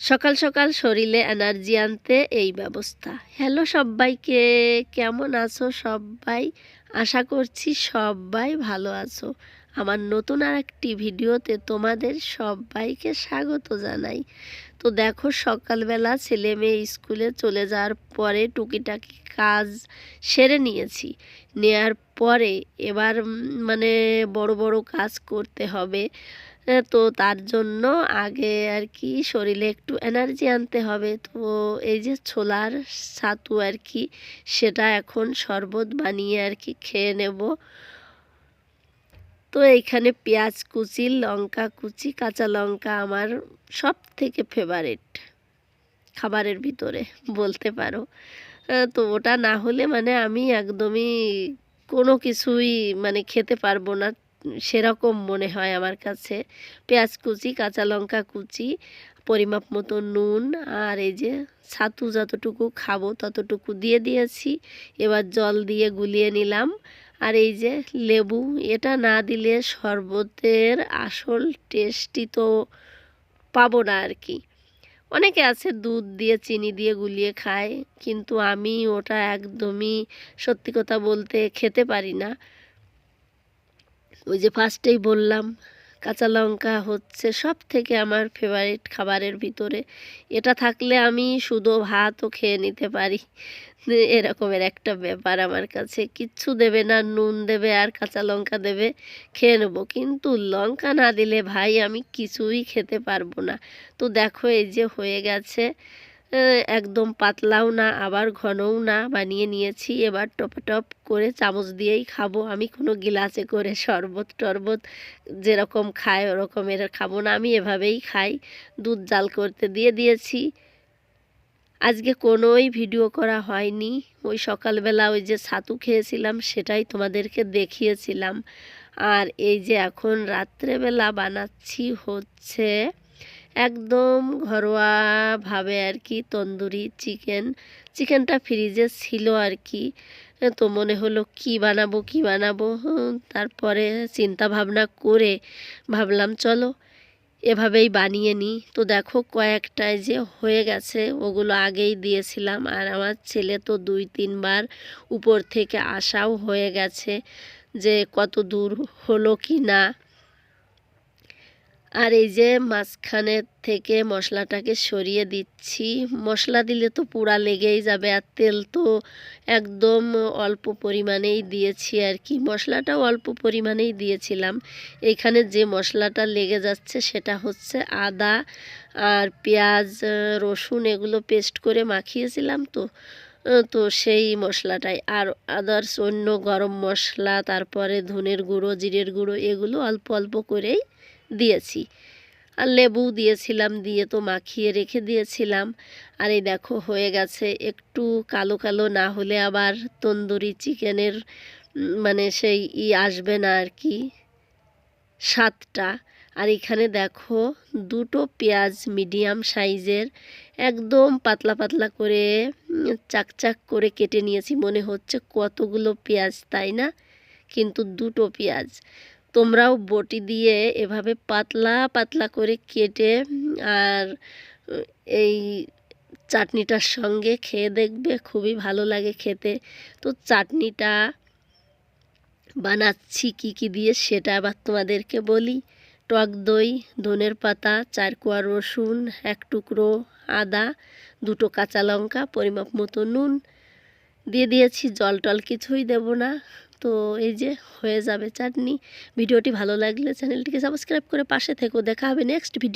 সকাল সকাল শরীরে এনার্জি আনতে এই ব্যবস্থা। হ্যালো সবাইকে কেমন আছো সবাই আশা করছি সবাই ভালো আছো। আমার নতুন আর একটি ভিডিওতে তোমাদের সবাইকে স্বাগত জানাই। তো দেখো সকালবেলা ছেলে মেয়ে স্কুলে চলে যাওয়ার পরে টুকিটাকি কাজ সেরে নিয়েছি। নেয়ার পরে এবার মানে বড় বড় কাজ করতে হবে। তো তার জন্য আগে আর কি শরীরে একটু এনার্জি আনতে হবে। তো এই যে ছোলার ছাতু আর কি, সেটা এখন শরবত বানিয়ে আর কি খেয়ে নেব। তো এইখানে পেঁয়াজ কুচি, লঙ্কা কুচি, কাঁচা লঙ্কা আমার সব থেকে ফেভারিট খাবারের ভিতরে, বলতে পারো। তো ওটা না হলে মানে আমি একদমই কোনো কিছুই মানে খেতে পারব না। সেরকম মনে হয় আমার কাছে। পেঁয়াজ কুচি, কাঁচা লঙ্কা কুচি, পরিমাপ মতো নুন আর এই যে ছাতু যতটুকু খাব ততটুকু দিয়ে দিয়েছি। এবার জল দিয়ে গুলিয়ে নিলাম। আর এই যে লেবু, এটা না দিলে শরবতের আসল টেস্টই তো পাবো না আর কি। অনেকে আছে দুধ দিয়ে, চিনি দিয়ে গুলিয়ে খায়, কিন্তু আমি ওটা একদমই সত্যি কথা বলতে খেতে পারি না। ওই যে ফার্স্টেই বললাম, কাঁচা লঙ্কা হচ্ছে সব থেকে আমার ফেভারিট খাবারের ভিতরে। এটা থাকলে আমি শুধু ভাতও খেয়ে নিতে পারি। এরকমের একটা ব্যাপার আমার কাছে। কিচ্ছু দেবে না, নুন দেবে আর কাঁচা লঙ্কা দেবে, খেয়ে নেব। কিন্তু লঙ্কা না দিলে ভাই আমি কিছুই খেতে পারব না। তো দেখো এই যে হয়ে গেছে। একদম পাতলাও না, আবার ঘনও না, বানিয়ে নিয়েছি। এবার টপ টপ করে চামচ দিয়েই খাব। আমি কোনো গিলাসে করে শরবত টরবত যেরকম খায় ওরকমের খাব না। আমি এভাবেই খাই। দুধ জাল করতে দিয়ে দিয়েছি। আজকে কোনোই ভিডিও করা হয়নি। ওই সকালবেলা ওই যে ছাতু খেয়েছিলাম, সেটাই তোমাদেরকে দেখিয়েছিলাম। আর এই যে এখন রাত্রেবেলা বানাচ্ছি হচ্ছে একদম ঘরোয়াভাবে আর কি তন্দুরি চিকেন, চিকেনটা ফ্রিজে ছিল আর কি। তো মনে হলো কি বানাবো কি বানাবো তারপরে চিন্তা ভাবনা করে ভাবলাম চলো এভাবেই বানিয়ে নিই। তো দেখো কয়েকটায় যে হয়ে গেছে, ওগুলো আগেই দিয়েছিলাম। আর আমার ছেলে তো দুই তিনবার উপর থেকে আসাও হয়ে গেছে যে কত দূর হলো কি না। আর এই যে মাঝখানের থেকে মশলাটাকে সরিয়ে দিচ্ছি। মশলা দিলে তো পুরা লেগেই যাবে আর তেল তো একদম অল্প পরিমাণেই দিয়েছি আর কি। মশলাটাও অল্প পরিমাণেই দিয়েছিলাম। এইখানে যে মশলাটা লেগে যাচ্ছে সেটা হচ্ছে আদা আর পেঁয়াজ, রসুন এগুলো পেস্ট করে মাখিয়েছিলাম তো তো সেই মশলাটাই। আর আদার্স অন্য গরম মশলা, তারপরে ধনের গুঁড়ো, জিরের গুঁড়ো এগুলো অল্প অল্প করেই দিয়েছি। আর লেবু দিয়েছিলাম, দিয়ে তো মাখিয়ে রেখে দিয়েছিলাম। আর এই দেখো, হয়ে গেছে একটু কালো কালো, না হলে আবার তন্দুরি চিকেনের মানে সেই ই আসবে না আর কি সাতটা আর এখানে দেখো, দুটো পেঁয়াজ মিডিয়াম সাইজের একদম পাতলা পাতলা করে চাকচাক করে কেটে নিয়েছি। মনে হচ্ছে কতগুলো পেঁয়াজ, তাই না? কিন্তু দুটো পেঁয়াজ। তোমরাও বটি দিয়ে এভাবে পাতলা পাতলা করে কেটে, আর এই চাটনিটার সঙ্গে খেয়ে দেখবে, খুবই ভালো লাগে খেতে। তো চাটনিটা বানাচ্ছি কি কি দিয়ে সেটা আবার তোমাদেরকে বলি। টক দই, ধনের পাতা, চার কোয়া রসুন, এক টুকরো আদা, দুটো কাঁচা লঙ্কা, পরিমাপ মতো নুন। দিয়ে দিয়েছি, জল টল কিছুই দেব না। তো এই যে হয়ে যাবে চাটনি। ভিডিওটি ভালো লাগলে চ্যানেলটিকে সাবস্ক্রাইব করে পাশে থেকো। দেখা হবে নেক্সট ভিডিও